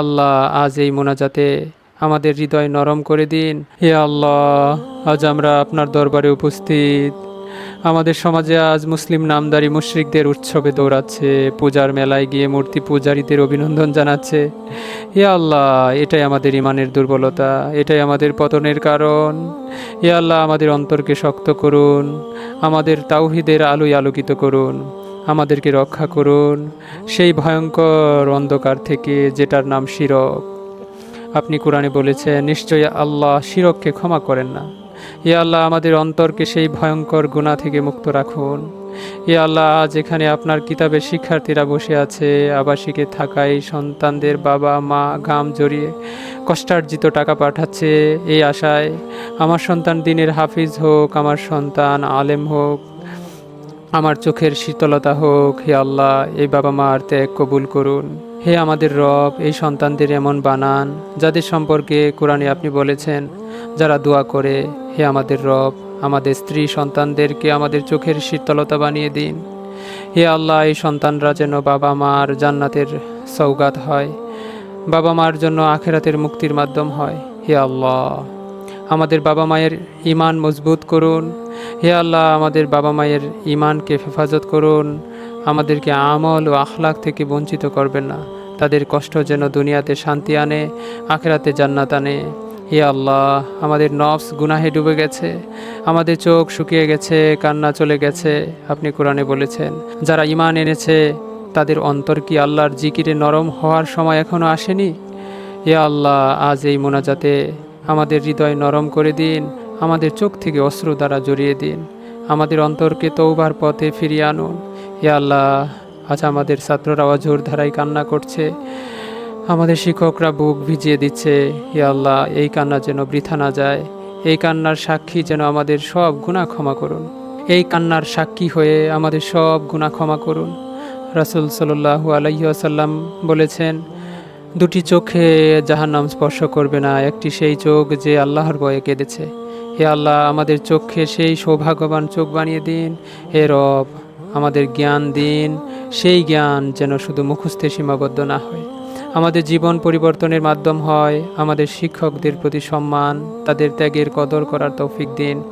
আল্লাহ, আজ এই মোনাজাতে আমাদের হৃদয় নরম করে দিন। হে আল্লাহ, আজ আমরা আপনার দরবারে উপস্থিত। আমাদের সমাজে আজ মুসলিম নামদারি মুশরিকদের উৎসবে দৌড়াচ্ছে, পূজার মেলায় গিয়ে মূর্তি পূজারীদের অভিনন্দন জানাচ্ছে। হে আল্লাহ, এটাই আমাদের ইমানের দুর্বলতা, এটাই আমাদের পতনের কারণ। হে আল্লাহ, আমাদের অন্তরকে শক্ত করুন, আমাদের তাওহিদের আলোয় আলোকিত করুন। আমাদেরকে রক্ষা করুন। সেই ভয়ঙ্কর অন্ধকার থেকে যেটার নাম শিরক। আপনি কোরআনে বলেছেন, নিশ্চয়ই আল্লাহ শিরককে ক্ষমা করেন না। এ আল্লাহ, আমাদের অন্তরকে সেই ভয়ঙ্কর গুণা থেকে মুক্ত রাখুন। এ আল্লাহ, আজ এখানে আপনার কিতাবের শিক্ষার্থীরা বসে আছে, আবাসিকে থাকায়, সন্তানদের বাবা, মা গাম জড়িয়ে কষ্টার্জিত টাকা পাঠাচ্ছে। এই আশায় আমার সন্তান দিনের হাফিজ হোক, আমার সন্তান আলেম হোক আমার চোখের শীতলতা হোক, হে আল্লাহ, এই বাবা মার ত্যাগ কবুল করুন। হে আমাদের রব, এই সন্তানদের এমন বানান, যাদের সম্পর্কে কোরআনে আপনি বলেছেন, যারা দোয়া করে, হে আমাদের রব, আমাদের স্ত্রী সন্তানদেরকে আমাদের চোখের শীতলতা বানিয়ে দিন। হে আল্লাহ, এই সন্তানরা যেন বাবা মার জান্নাতের সৌগাত হয়, বাবা মার জন্য আখেরাতের মুক্তির মাধ্যম হয়। হে আল্লাহ। আমাদের বাবা মায়ের ইমান মজবুত করুন। হে আল্লাহ, আমাদের বাবা মায়ের ইমানকে হেফাজত করুন। আমাদেরকে আমল ও আখলাক থেকে বঞ্চিত করবেন না। তাদের কষ্ট যেন দুনিয়াতে শান্তি আনে, আখেরাতে জান্নাত আনে। হে আল্লাহ, আমাদের নফস গুনাহে ডুবে গেছে। আমাদের চোখ শুকিয়ে গেছে, কান্না চলে গেছে, আপনি কোরআনে বলেছেন। যারা ইমান এনেছে, তাদের অন্তর কি আল্লাহর জিকিরে নরম হওয়ার সময় এখনও আসেনি? হে আল্লাহ, আজ এই মোনাজাতে আমাদের হৃদয় নরম করে দিন, আমাদের চোখ থেকে অশ্রু দ্বারা জড়িয়ে দিন, আমাদের অন্তরকে তৌবার পথে ফিরিয়ে আনুন। হে আল্লাহ, আজ আমাদের ছাত্ররা অঝোর ধারায় কান্না করছে, আমাদের শিক্ষকরা বুক ভিজিয়ে দিচ্ছে, হে আল্লাহ, এই কান্না যেন বৃথা না যায়, এই কান্নার সাক্ষী যেন আমাদের সব গুণা ক্ষমা করুন। এই কান্নার সাক্ষী হয়ে আমাদের সব গুণা ক্ষমা করুন। রাসুল সাল্লাহু আলাইসাল্লাম বলেছেন দুটি চোখে জাহান্নাম স্পর্শ করবে না, একটি সেই চোখ যে আল্লাহর ভয়ে কেঁদেছে। হে আল্লাহ, আমাদের চোখে সেই সৌভাগ্যবান চোখ বানিয়ে দিন। হে রব, আমাদের জ্ঞান দিন। সেই জ্ঞান যেন শুধু মুখস্থে সীমাবদ্ধ না হয়। আমাদের জীবন পরিবর্তনের মাধ্যম হয়। আমাদের শিক্ষকদের প্রতি সম্মান, তাদের ত্যাগের কদর করার তৌফিক দিন।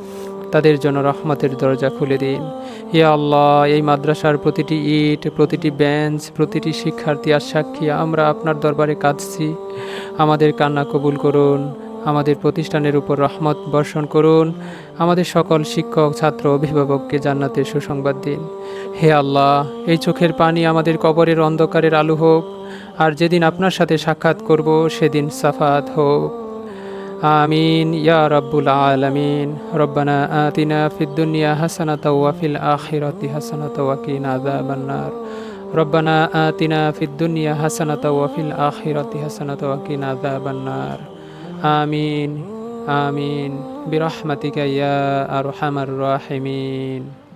তাদের জন্য রহমতের দরজা খুলে দিন। হে আল্লাহ, এই মাদ্রাসার প্রতিটি ইট, প্রতিটি বেঞ্চ, প্রতিটি শিক্ষার্থী আর সাক্ষী, আমরা আপনার দরবারে কাঁদছি। আমাদের কান্না কবুল করুন। আমাদের প্রতিষ্ঠানের উপর রহমত বর্ষণ করুন। আমাদের সকল শিক্ষক, ছাত্র, অভিভাবককে জান্নাতের সুসংবাদ দিন। হে আল্লাহ, এই চোখের পানি আমাদের কবরের অন্ধকারের আলো হোক, আর যেদিন আপনার সাথে সাক্ষাৎ করব, সেদিন সাফাত হোক। آمين يا رب العالمين. ربنا آتنا في الدنيا حسنة وفي الآخرة حسنة وقنا عذاب النار. ربنا آتنا في الدنيا حسنة وفي الآخرة حسنة وقنا عذاب النار. آمين. آمين. برحمتك يا أرحم الراحمين.